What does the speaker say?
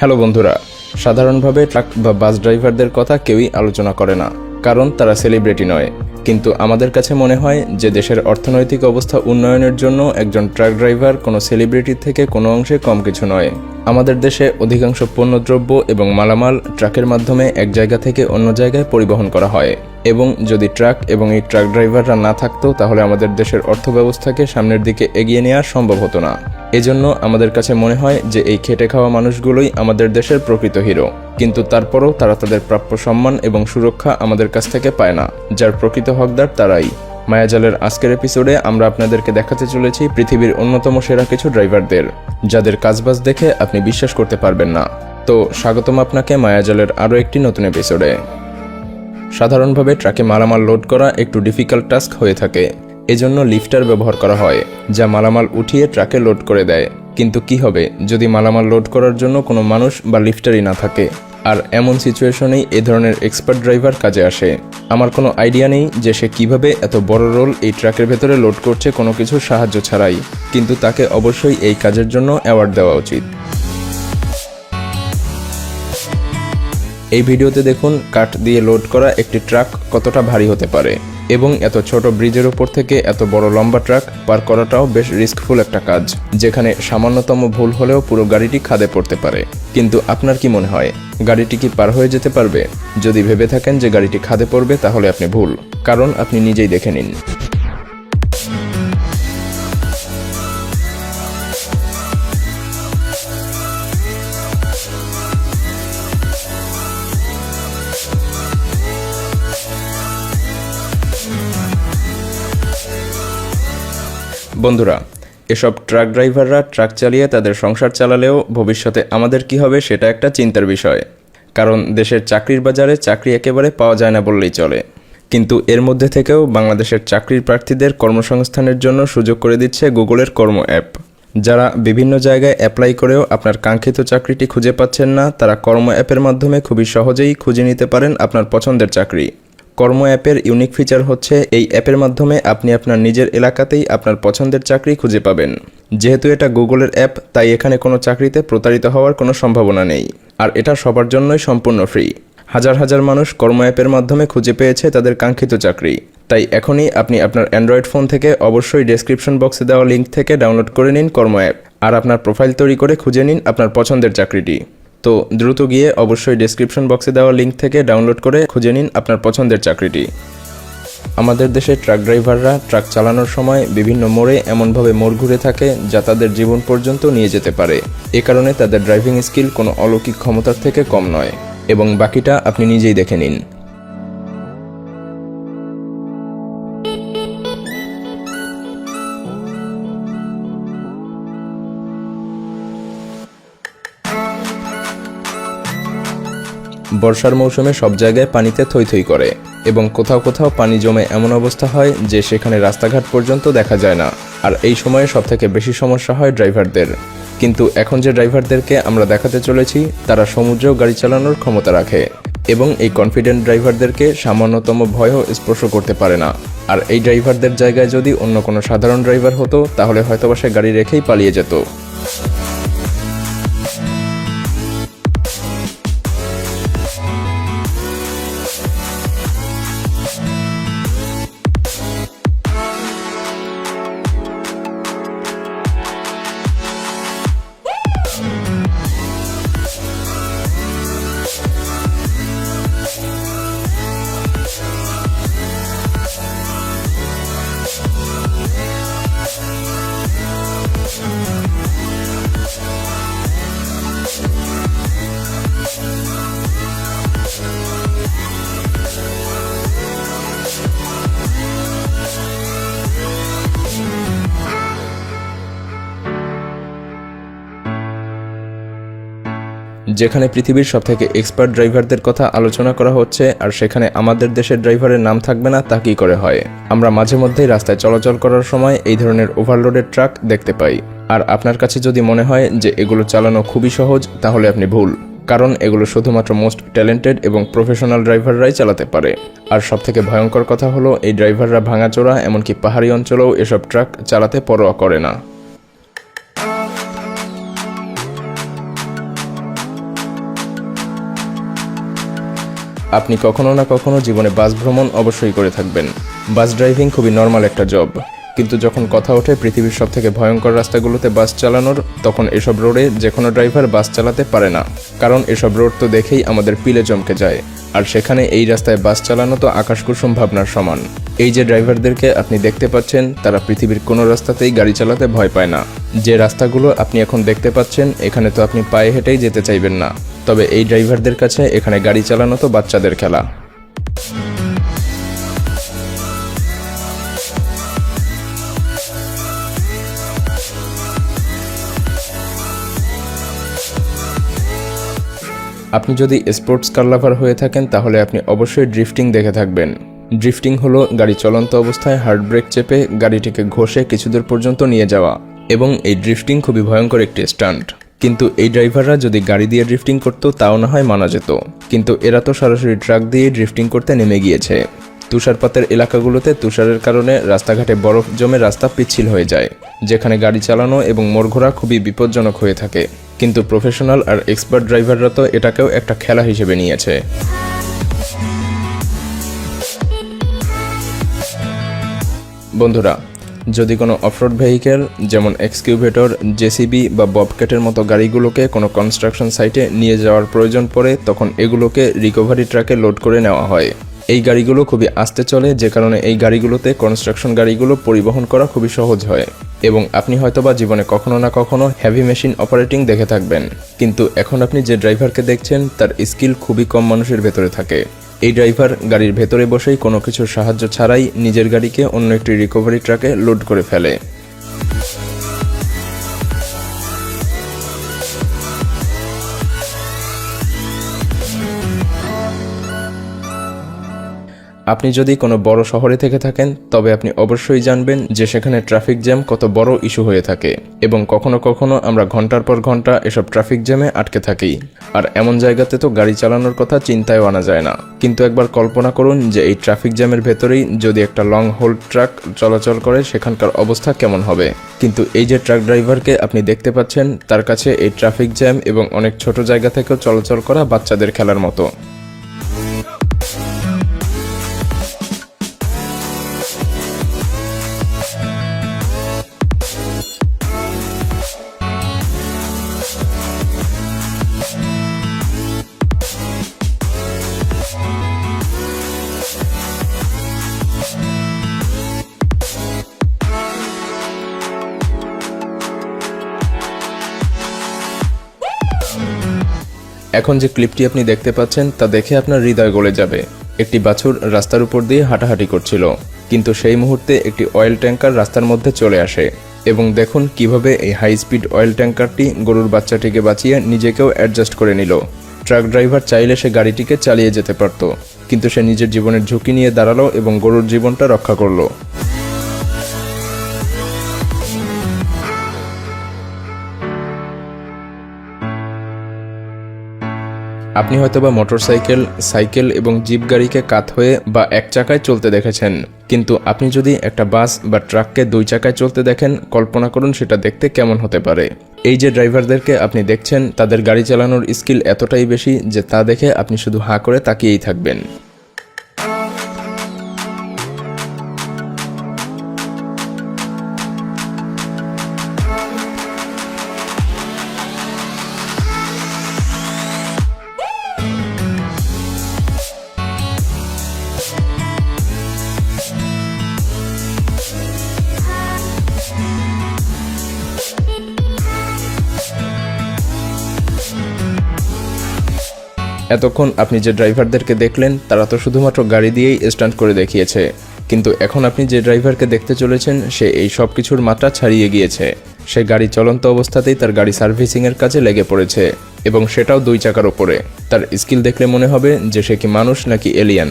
Hello বন্ধুরা, সাধারণভাবে truck বা বাস ড্রাইভারদের কথা কেউই আলোচনা করে না, কারণ তারা সেলিব্রিটি নয়। কিন্তু আমাদের কাছে মনে হয় যে দেশের অর্থনৈতিক অবস্থা উন্নয়নের জন্য একজন ট্রাক ড্রাইভার কোনো সেলিব্রিটি থেকে কোনো অংশে কম কিছু নয়। আমাদের দেশে অধিকাংশ পণ্যদ্রব্য এবং মালামাল ট্রাকের মাধ্যমে এক জায়গা থেকে অন্য জায়গায় পরিবহন করা হয়। এবং যদি ট্রাক এবং এই ট্রাক ড্রাইভাররা না থাকতো, তাহলে আমাদের দেশের অর্থব্যবস্থাকে সামনের দিকে এগিয়ে নেওয়া সম্ভব হতো না। এজন্য আমাদের কাছে মনে হয় যে এই খেটে খাওয়া মানুষগুলোই আমাদের দেশের প্রকৃত হিরো। কিন্তু তারপরও তারা তাদের প্রাপ্য সম্মান এবং সুরক্ষা আমাদের কাছ থেকে পায় না, যার প্রকৃত হকদার তারাই। মায়াজালের আজকের এপিসোডে আমরা আপনাদেরকে দেখাতে চলেছি পৃথিবীর অন্যতম সেরা কিছু ড্রাইভারদের, যাদের কাজবাজ দেখে আপনি বিশ্বাস করতে পারবেন না। তো স্বাগতম আপনাকে মায়াজালের আরও একটি নতুন এপিসোডে সাধারণভাবে ট্রাকে মালামাল লোড করা একটু ডিফিকাল্ট টাস্ক হয়ে থাকে এজন্য লিফটার ব্যবহার করা হয়, যা মালামাল উঠিয়ে ট্রাকে লোড করে দেয়। কিন্তু কি হবে, যদি মালামাল লোড করার জন্য কোনো মানুষ বা লিফটারই না থাকে? আর এমন সিচুয়েশনেই এ ধরনের এক্সপার্ট ড্রাইভার কাজে আসে। আমার কোনো আইডিয়া নেই যে সে কীভাবে এত বড় রোল এই ট্রাকের ভেতরে লোড করছে কোনো কিছু সাহায্য ছাড়াই। কিন্তু তাকে অবশ্যই এই কাজের জন্য অ্যাওয়ার্ড দেওয়া উচিত। এই ভিডিওতে দেখুন, কাঠ দিয়ে লোড করা একটি ট্রাক কতটা ভারী হতে পারে। এবং এত ছোট ব্রিজের উপর থেকে এত বড় লম্বা ট্রাক পার করাটাও বেশ রিস্কফুল একটা কাজ, যেখানে সামান্যতম ভুল হলেও পুরো গাড়িটি খাদে পড়তে পারে। কিন্তু আপনার কি মনে হয়, গাড়িটি কি পার হয়ে যেতে পারবে? যদি ভেবে থাকেন যে গাড়িটি খাদে পড়বে, তাহলে আপনি ভুল, কারণ আপনি নিজেই দেখে নিন। বন্ধুরা, এসব ট্রাক ড্রাইভাররা ট্রাক চালিয়ে তাদের সংসার চালালেও ভবিষ্যতে আমাদের কি হবে সেটা একটা চিন্তার বিষয়। কারণ দেশের চাকরির বাজারে চাকরি একেবারে পাওয়া যায় না বললেই চলে। কিন্তু এর মধ্যে থেকেও বাংলাদেশের চাকরির প্রার্থীদের কর্মসংস্থানের জন্য সুযোগ করে দিচ্ছে গুগলের কর্ম অ্যাপ। যারা বিভিন্ন জায়গায় অ্যাপ্লাই করেও আপনার কাঙ্ক্ষিত চাকরিটি খুঁজে পাচ্ছেন না, তারা কর্ম অ্যাপের মাধ্যমে খুবই সহজেই খুঁজে নিতে পারেন আপনার পছন্দের চাকরি। কর্ম অ্যাপের ইউনিক ফিচার হচ্ছে এই অ্যাপের মাধ্যমে আপনি আপনার নিজের এলাকাতেই আপনার পছন্দের চাকরি খুঁজে পাবেন। যেহেতু এটা গুগলের অ্যাপ, তাই এখানে কোনো চাকরিতে প্রতারিত হওয়ার কোনো সম্ভাবনা নেই। আর এটা সবার জন্যই সম্পূর্ণ ফ্রি হাজার হাজার মানুষ কর্ম অ্যাপের মাধ্যমে খুঁজে পেয়েছে তাদের কাঙ্ক্ষিত চাকরি। তাই এখনই আপনি আপনার অ্যান্ড্রয়েড ফোন থেকে অবশ্যই ডেসক্রিপশন বক্সে দেওয়া লিঙ্ক থেকে ডাউনলোড করে নিন কর্ম অ্যাপ। আর আপনার প্রোফাইল তৈরি করে খুঁজে নিন আপনার পছন্দের চাকরিটি। তো দ্রুত গিয়ে অবশ্যই ডিসক্রিপশন বক্সে দেওয়া লিঙ্ক থেকে ডাউনলোড করে খুঁজে নিন আপনার পছন্দের চাকরিটি। আমাদের দেশে ট্রাক ড্রাইভাররা ট্রাক চালানোর সময় বিভিন্ন মোড়ে এমনভাবে মোড় ঘুরে থাকে যা তাদের জীবন পর্যন্ত নিয়ে যেতে পারে। এ কারণে তাদের ড্রাইভিং স্কিল কোনো অলৌকিক ক্ষমতার থেকে কম নয়। এবং বাকিটা আপনি নিজেই দেখে নিন। বর্ষার মৌসুমে সব জায়গায় পানিতে থই থই করে এবং কোথাও কোথাও পানি জমে এমন অবস্থা হয় যে সেখানে রাস্তাঘাট পর্যন্ত দেখা যায় না। আর এই সময়ে সবথেকে বেশি সমস্যা হয় ড্রাইভারদের। কিন্তু এখন যে ড্রাইভারদেরকে আমরা দেখাতে চলেছি, তারা সমুদ্রেও গাড়ি চালানোর ক্ষমতা রাখে এবং এই কনফিডেন্ট ড্রাইভারদেরকে সামান্যতম ভয়ও স্পর্শ করতে পারে না। আর এই ড্রাইভারদের জায়গায় যদি অন্য কোনো সাধারণ ড্রাইভার হতো, তাহলে হয়তোবা সে গাড়ি রেখেই পালিয়ে যেত। যেখানে পৃথিবীর সবথেকে এক্সপার্ট ড্রাইভারদের কথা আলোচনা করা হচ্ছে আর সেখানে আমাদের দেশের ড্রাইভারের নাম থাকবে না, তা কী করে হয়? আমরা মাঝে মধ্যেই রাস্তায় চলাচল করার সময় এই ধরনের ওভারলোডেড ট্রাক দেখতে পাই। আর আপনার কাছে যদি মনে হয় যে এগুলো চালানো খুবই সহজ, তাহলে আপনি ভুল। কারণ এগুলো শুধুমাত্র মোস্ট ট্যালেন্টেড এবং প্রফেশনাল ড্রাইভাররাই চালাতে পারে। আর সবথেকে ভয়ঙ্কর কথা হলো, এই ড্রাইভাররা ভাঙাচোরা, এমনকি পাহাড়ি অঞ্চলেও এসব ট্রাক চালাতে পরোয়া করে না। আপনি কখনো না কখনো জীবনে বাস ভ্রমণ অবশ্যই করে থাকবেন। বাস ড্রাইভিং খুবই নর্মাল একটা জব। কিন্তু যখন কথা ওঠে পৃথিবীর সব থেকে ভয়ঙ্কর রাস্তাগুলোতে বাস চালানোর, তখন এসব রোডে যে কোনো ড্রাইভার বাস চালাতে পারে না। কারণ এসব রোড তো দেখেই আমাদের পিলে চমকে যায়। আর সেখানে এই রাস্তায় বাস চালানো তো আকাশকুসুম ভাবনার সমান। এই যে ড্রাইভারদেরকে আপনি দেখতে পাচ্ছেন, তারা পৃথিবীর কোনো রাস্তাতেই গাড়ি চালাতে ভয় পায় না। যে রাস্তাগুলো আপনি এখন দেখতে পাচ্ছেন, এখানে তো আপনি পায়ে হেঁটেই যেতে চাইবেন না। তবে এই ড্রাইভারদের কাছে এখানে গাড়ি চালানো তো বাচ্চাদের খেলা। আপনি যদি স্পোর্টস কার লাভার হয়ে থাকেন, তাহলে আপনি অবশ্যই ড্রিফটিং দেখে থাকবেন। ড্রিফটিং হলো গাড়ি চলন্ত অবস্থায় হার্ড ব্রেক চেপে গাড়িটিকে ঘষে কিছুদূর পর্যন্ত নিয়ে যাওয়া এবং এই ড্রিফটিং খুবই ভয়ঙ্কর একটি স্টান্ট কিন্তু এই ড্রাইভাররা যদি গাড়ি দিয়ে ড্রিফটিং করতো, তাও না হয় মানা যেত। কিন্তু এরা তো সরাসরি ট্রাক দিয়ে ড্রিফটিং করতে নেমে গিয়েছে। তুষারপাতের এলাকাগুলোতে তুষারের কারণে রাস্তাঘাটে বরফ জমে রাস্তা পিচ্ছিল হয়ে যায়। যেখানে গাড়ি চালানো এবং মোড়ঘোরা খুবই বিপজ্জনক হয়ে থাকে। কিন্তু প্রফেশনাল আর এক্সপার্ট ড্রাইভাররা তো এটাকেও একটা খেলা হিসেবে নিয়েছে। বন্ধুরা, যদি কোনো অফরোড ভেহিকেল, যেমন এক্সকিউভেটর, জেসিবি বা ববক্যাটের মতো গাড়িগুলোকে কোনো কনস্ট্রাকশন সাইটে নিয়ে যাওয়ার প্রয়োজন পড়ে, তখন এগুলোকে রিকভারি ট্রাকে লোড করে নেওয়া হয়। এই গাড়িগুলো খুবই আস্তে চলে, যে কারণে এই গাড়িগুলোতে কনস্ট্রাকশন গাড়িগুলো পরিবহন করা খুবই সহজ হয়। এবং আপনি হয়তোবা জীবনে কখনো না কখনো হেভি মেশিন অপারেটিং দেখে থাকবেন। কিন্তু এখন আপনি যে ড্রাইভারকে দেখছেন, তার স্কিল খুবই কম মানুষের ভেতরে থাকে। এই ড্রাইভার গাড়ির ভেতরে বসেই কোনো কিছুর সাহায্য ছাড়াই নিজের গাড়িকে অন্য একটি রিকভারি ট্রাকে লোড করে ফেলে। আপনি যদি কোনো বড় শহরে থেকে থাকেন, তবে আপনি অবশ্যই জানবেন যে সেখানে ট্রাফিক জ্যাম কত বড় ইস্যু হয়ে থাকে এবং কখনো কখনো আমরা ঘণ্টার পর ঘণ্টা এসব ট্রাফিক জ্যামে আটকে থাকি। আর এমন জায়গাতে তো গাড়ি চালানোর কথা চিন্তায় আনা যায় না। কিন্তু একবার কল্পনা করুন যে এই ট্রাফিক জ্যামের ভেতরেই যদি একটা লং হোল্ড ট্রাক চলাচল করে, সেখানকার অবস্থা কেমন হবে? কিন্তু এই যে ট্রাক ড্রাইভারকে আপনি দেখতে পাচ্ছেন, তার কাছে এই ট্রাফিক জ্যাম এবং অনেক ছোট জায়গা থেকেও চলাচল করা বাচ্চাদের খেলার মতো। এখন যে ক্লিপটি আপনি দেখতে পাচ্ছেন, তা দেখে আপনার হৃদয় গলে যাবে। একটি বাছুর রাস্তার উপর দিয়ে হাঁটাহাঁটি করছিল, কিন্তু সেই মুহূর্তে একটি অয়েল ট্যাঙ্কার রাস্তার মধ্যে চলে আসে। এবং দেখুন কীভাবে এই হাই স্পিড অয়েল ট্যাঙ্কারটি গরুর বাচ্চাটিকে বাঁচিয়ে নিজেকেও অ্যাডজাস্ট করে নিল। ট্রাক ড্রাইভার চাইলে সে গাড়িটিকে চালিয়ে যেতে পারত, কিন্তু সে নিজের জীবনের ঝুঁকি নিয়ে দাঁড়াল এবং গরুর জীবনটা রক্ষা করল। আপনি হয়তোবা মোটরসাইকেল, সাইকেল এবং জিপ গাড়িকে কাত হয়ে বা এক চাকায় চলতে দেখেছেন। কিন্তু আপনি যদি একটা বাস বা ট্রাককে দুই চাকায় চলতে দেখেন, কল্পনা করুন সেটা দেখতে কেমন হতে পারে। এই যে ড্রাইভারদেরকে আপনি দেখছেন, তাদের গাড়ি চালানোর স্কিল এতটাই বেশি যে তা দেখে আপনি শুধু হাঁ করে তাকিয়েই থাকবেন। এতক্ষণ আপনি যে ড্রাইভারদেরকে দেখলেন, তারা তো শুধুমাত্র গাড়ি দিয়েই স্ট্যান্ড করে দেখিয়েছে। কিন্তু এখন আপনি যে ড্রাইভারকে দেখতে চলেছেন, সে এই সব কিছুর মাত্রা ছাড়িয়ে গিয়েছে। সে গাড়ি চলন্ত অবস্থাতেই তার গাড়ি সার্ভিসিংয়ের কাজে লেগে পড়েছে, এবং সেটাও দুই চাকার ওপরে। তার স্কিল দেখলে মনে হবে যে সে কি মানুষ নাকি এলিয়ান।